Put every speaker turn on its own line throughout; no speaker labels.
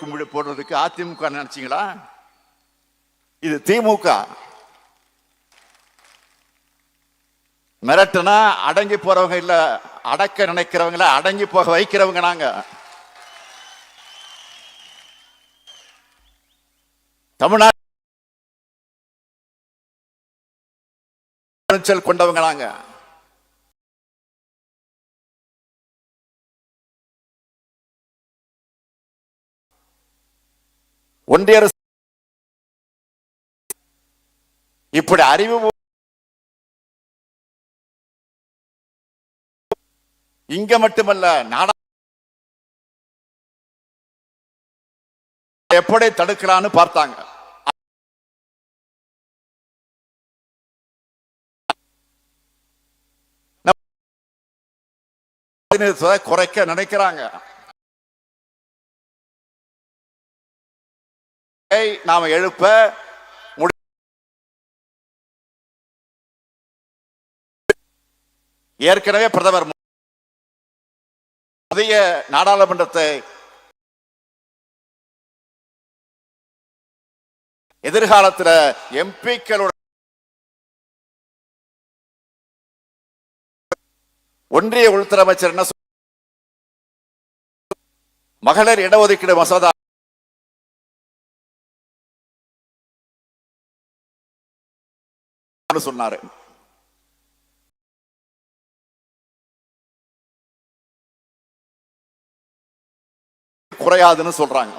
கும்பிடு போடுறதுக்கு அதிமுக நினைச்சீங்களா? இது திமுக. மிரட்டுனா அடங்கி போறவங்க இல்ல அடக்க நினைக்கிறவங்கள அடங்கி போக வைக்கிறவங்க நாங்க. தமிழ்நாடு கொண்டவங்க நாங்க. ஒன்றிய அரசு இப்படி அறிவு இங்க மட்டுமல்ல நாடா எப்படி தடுக்கலான்னு பார்த்தாங்க. குறைக்க நினைக்கிறாங்க. ஏய், நாம எழுப்ப முடி- ஏற்கனவே பிரதமர் புதிய நாடாளுமன்றத்தை எதிர்காலத்தில் எம்பிக்களோட ஒன்றிய உள்துறை அமைச்சர் என்ன மகளிர் இடஒதுக்கீடு மசோதா சொன்னாரு. குறையாதுன்னு சொல்றாங்க.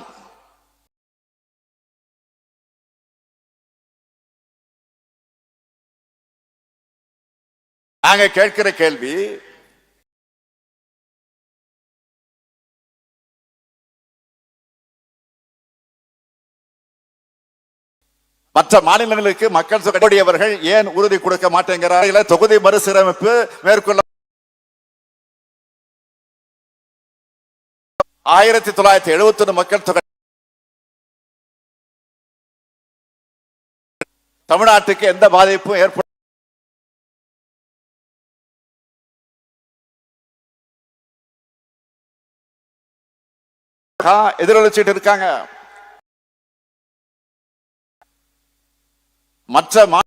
நாங்க கேட்கிற கேள்வி மற்ற மாநிலங்களுக்கு மக்கள் தொகையவர்கள் ஏன் உறுதி கொடுக்க மாட்டேங்கிறார்கள் தொகுதி மறுசீரமைப்பு மேற்கொள்ள ஆயிரத்தி தொள்ளாயிரத்தி எழுபத்தி ஒன்று மக்கள் தொகை தமிழ்நாட்டுக்கு எந்த பாதிப்பும் ஏற்பட எதிரொலிச்சிட்டு இருக்காங்க. மற்ற மா-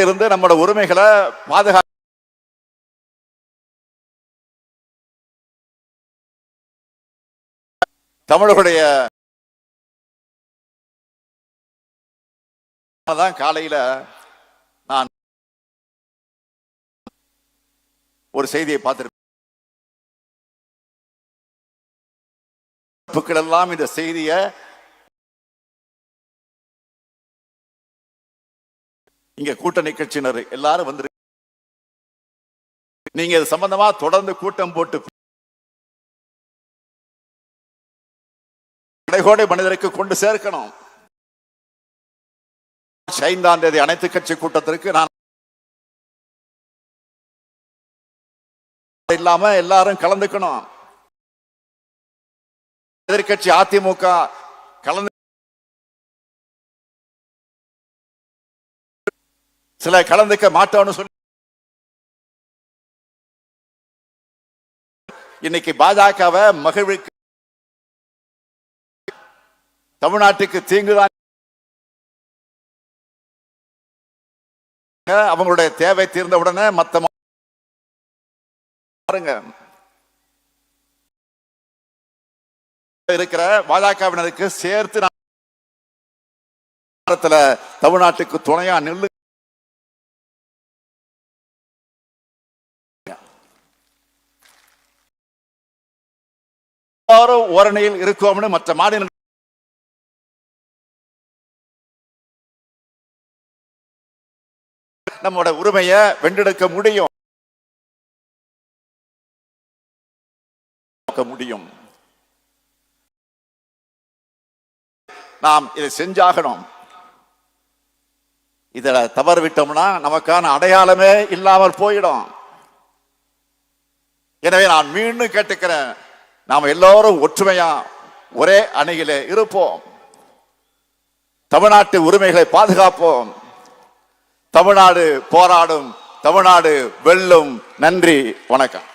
இருந்து நம்மளோட உரிமைகளை பாதுகா தமிழர்களுடைய தான் காலையில நான் ஒரு செய்தியை பார்த்திருப்பேன். புக்களெல்லாம் இந்த செய்தியை இங்க கூட்டணி நிகழ்ச்சியினர் எல்லாரும் வந்து நீங்க இது சம்பந்தமா தொடர்ந்து கூட்டம் போட்டு கடைகோடை மனிதருக்கு கொண்டு சேர்க்கணும். ஐந்தாம் தேதி அனைத்து கட்சி கூட்டத்திற்கு நான் இல்லாம எல்லாரும் கலந்துக்கணும். எதிர்கட்சி அதிமுக கலந்து சில கலந்துக்க மாட்டோம்னு சொல்லி இன்னைக்கு பாஜகவை மகிழ்வுக்கு தமிழ்நாட்டுக்கு தீங்குதான். அவங்களுடைய தேவை தீர்ந்தவுடனே மத்த பாருங்க இருக்கிற பாஜகவினருக்கு சேர்த்து தமிழ்நாட்டுக்கு துணையா நெல்லு ஓரணியில் இருக்கோம்னு மற்ற மாநில நம்மோட உரிமையை வென்றெடுக்க முடியும். நாம் இதை செஞ்சாகணும். இதுல தவறு விட்டோம்னா நமக்கான அடையாளமே இல்லாமல் போயிடும். எனவே நான் மீண்டும் கேட்டுக்கிறேன். நாம் எல்லோரும் ஒற்றுமையா ஒரே அணியிலே இருப்போம். தமிழ்நாட்டு உரிமைகளை பாதுகாப்போம். தமிழ்நாடு போராடும் தமிழ்நாடு வெல்லும். நன்றி வணக்கம்.